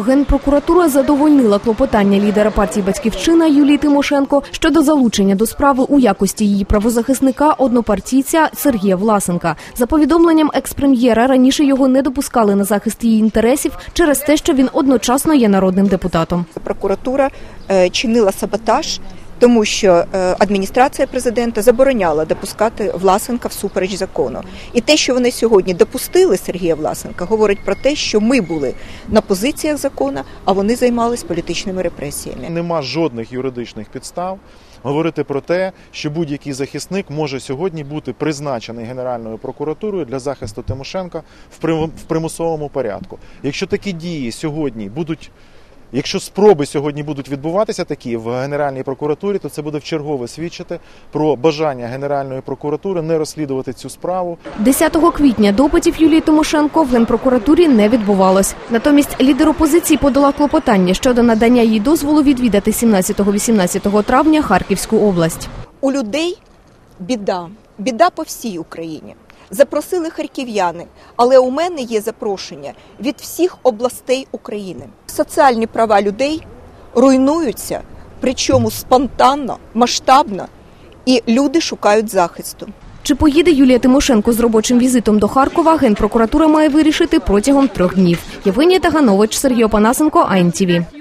Генпрокуратура задовольнила клопотання лідера партії Батьківщина Юлії Тимошенко щодо залучення до справи у якості її правозахисника однопартійця Сергія Власенка. За повідомленням експрем'єра, раніше його не допускали на захист її інтересів через те, що він одночасно є народним депутатом. прокуратура е, чинила саботаж, тому що е, адміністрація президента забороняла допускати Власенка всупереч закону. І те, що вони сьогодні допустили Сергія Власенка, говорить про те, що ми були на позиціях закону, а вони займалися політичними репресіями. Нема жодних юридичних підстав говорити про те, що будь-який захисник може сьогодні бути призначений Генеральною прокуратурою для захисту Тимошенка в примусовому порядку. Якщо такі дії сьогодні будуть. Якщо спроби сьогодні будуть відбуватися такі в Генеральній прокуратурі, то це буде вчергове свідчити про бажання Генеральної прокуратури не розслідувати цю справу 10 квітня допитів Юлії Тимошенко в генпрокуратурі не відбувалось. Натомість лідер опозиції подала клопотання щодо надання їй дозволу відвідати 17-18 травня Харківську область. У людей біда, біда по всій Україні. Запросили харків'яни, але у мене є запрошення від всіх областей України. Соціальні права людей руйнуються, причому спонтанно, масштабно, і люди шукають захисту. Чи поїде Юлія Тимошенко з робочим візитом до Харкова? Генпрокуратура має вирішити протягом трьох днів. Євгенія Таганович, Сергій Опанасенко, АНТВ.